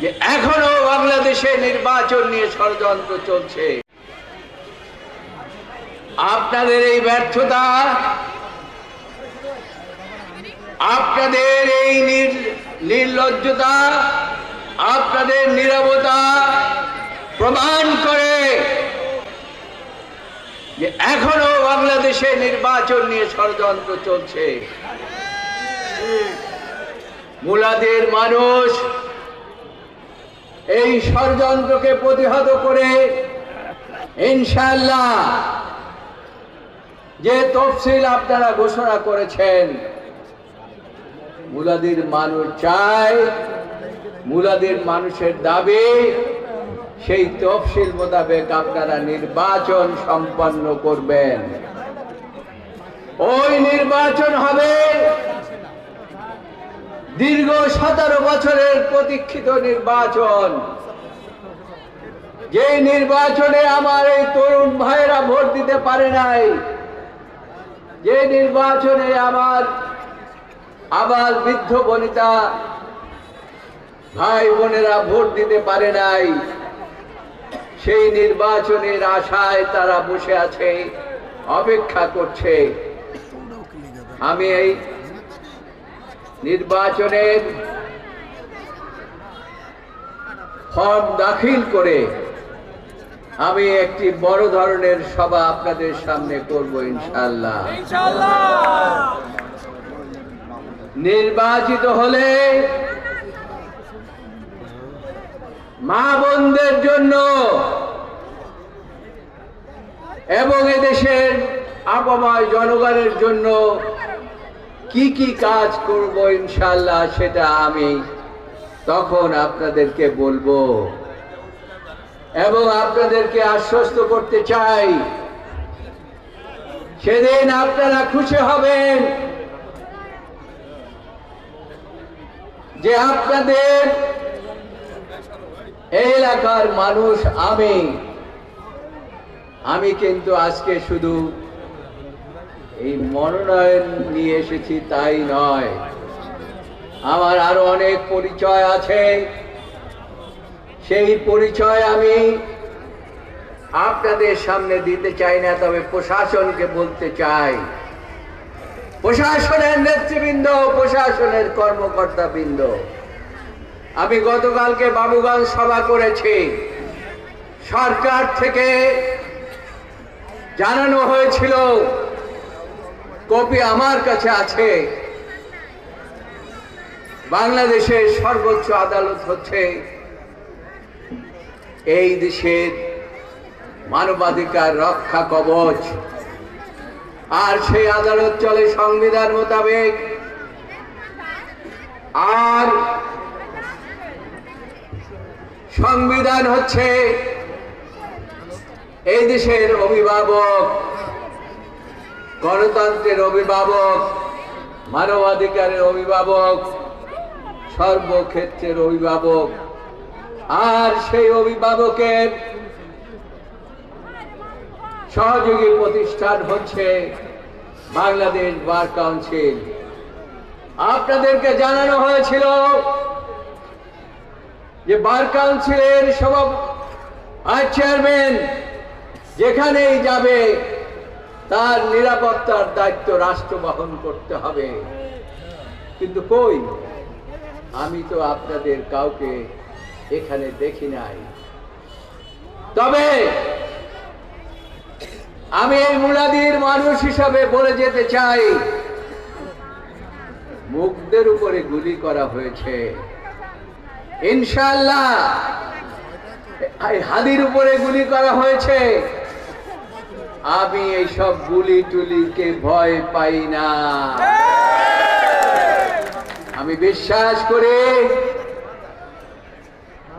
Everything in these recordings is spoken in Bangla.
যে এখনও বাংলাদেশে নির্বাচন নিয়ে ষড়যন্ত্র চলছে। আপনাদের এই ব্যর্থতা, আপনাদের এই নির- নির্লজ্জতা, আপনাদের নিরবতা প্রমাণ করে যে এখনও বাংলাদেশে নির্বাচন নিয়ে ষড়যন্ত্র চলছে। মুলাদের মানুষ এই ষড়যন্ত্রকে প্রতিহত করে ইনশাল্লাহ যে তফসিল আপনারা ঘোষণা করেছেন, মুলাদির মানুষ চায়, মুলাদির মানুষের দাবি, সেই তফসিল মোতাবেক আপনারা নির্বাচন সম্পন্ন করবেন। ওই নির্বাচন হবে দীর্ঘ সতেরো বছরের প্রতীক্ষিত নির্বাচন। যে নির্বাচনে আমার এই তরুণ ভাইয়েরা ভোট দিতে পারে নাই যে নির্বাচনে আমার আবার বৃদ্ধ বনিতা ভাই বোনেরা ভোট দিতে পারে নাই, সেই নির্বাচনের আশায় তারা বসে আছে, অপেক্ষা করছে। আমি এই নির্বাচনের ফর্ম দাখিল করে আমি একটি বড় ধরনের সভা আপনাদের সামনে করব ইনশাল্লাহ নির্বাচিত হলে মা বোনদের জন্য এবং এদেশের আবহাওয়ায় জনগণের জন্য কি কি কাজ করব ইনশাল্লাহ সেটা আমি তখন আপনাদেরকে বলব। এবং আপনাদেরকে আশ্বস্ত করতে চাই, সেদিন আপনারা খুশি হবেন যে আপনাদের এই এলাকার মানুষ আমি। আমি কিন্তু আজকে শুধু এই মনোনয়ন নিয়ে এসেছি তাই নয়। আমার আরও অনেক পরিচয় আছে। সেই পরিচয় আমি আপনাদের সামনে দিতে চাই না, তবে প্রশাসনকে বলতে চাই। প্রশাসনের নেতৃবৃন্দ, প্রশাসনের কর্মকর্তা বৃন্দ আমি গতকালকে বাবুগঞ্জ সভা করেছি। সরকার থেকে জানানো হয়েছিল কপি আমার কাছে আছে। বাংলাদেশের সর্বোচ্চ আদালত হচ্ছে এই দেশের মানবাধিকার রক্ষা কবচ। আর সেই আদালত চলে সংবিধান মোতাবেক। আর সংবিধান হচ্ছে এই দেশের অভিভাবক। গণতন্ত্রের অভিভাবক, মানবাধিকারের অভিভাবক, সর্বক্ষেত্রের অভিভাবক। আর সেই অভিভাবকের সহযোগী প্রতিষ্ঠান হচ্ছে বাংলাদেশ বার কাউন্সিল। আপনাদেরকে জানানো হয়েছিল যে বার কাউন্সিলের সভা আর চেয়ারম্যান যেখানেই যাবে তার নিরাপত্তার দায়িত্ব রাষ্ট্র বহন করতে হবে। কিন্তু কই? আমি তো আপনাদের কাউকে এখানে দেখি নাই। তবে আমি এই মুলাদির মানুষ হিসাবে বলে যেতে চাই, মুখদের উপরে গুলি করা হয়েছে। ইনশাল্লাহ হাদির উপরে গুলি করা হয়েছে। আমি এইসব গুলি টুলিকে ভয় পাই না। আমি বিশ্বাস করি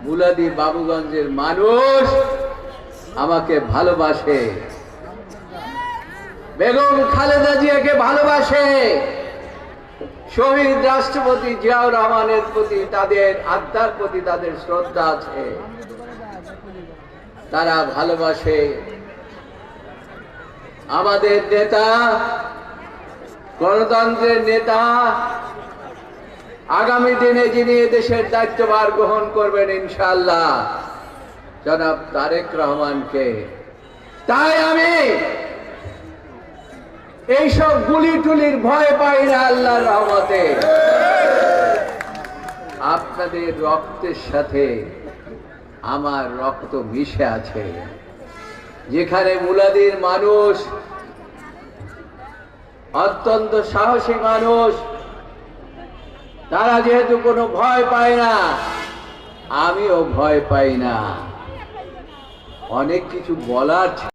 মুলাদি বাবুগঞ্জের মানুষ আমাকে ভালোবাসে। বেগম খালেদা জিয়াকে ভালোবাসে। শহীদ রাষ্ট্রপতি জিয়াউর রহমানের প্রতি তাদের, আত্মার প্রতি তাদের শ্রদ্ধা আছে। তারা ভালোবাসে। আমাদের নেতা, গণতন্ত্রের নেতা, আগামী দিনে যিনি দেশের দায়িত্বভার গ্রহণ করবেন ইনশাল্লাহ জনাব তারেক রহমানকে। তাই আমি এইসব গুলি টুলির ভয় পাই না আল্লাহর রহমতে। আপনাদের রক্তের সাথে আমার রক্ত মিশে আছে। যেখানে মুলাদির মানুষ, অত্যন্ত সাহসী মানুষ, তারা যেহেতু কোনো ভয় পায় না, আমিও ভয় পাই না অনেক কিছু বলার।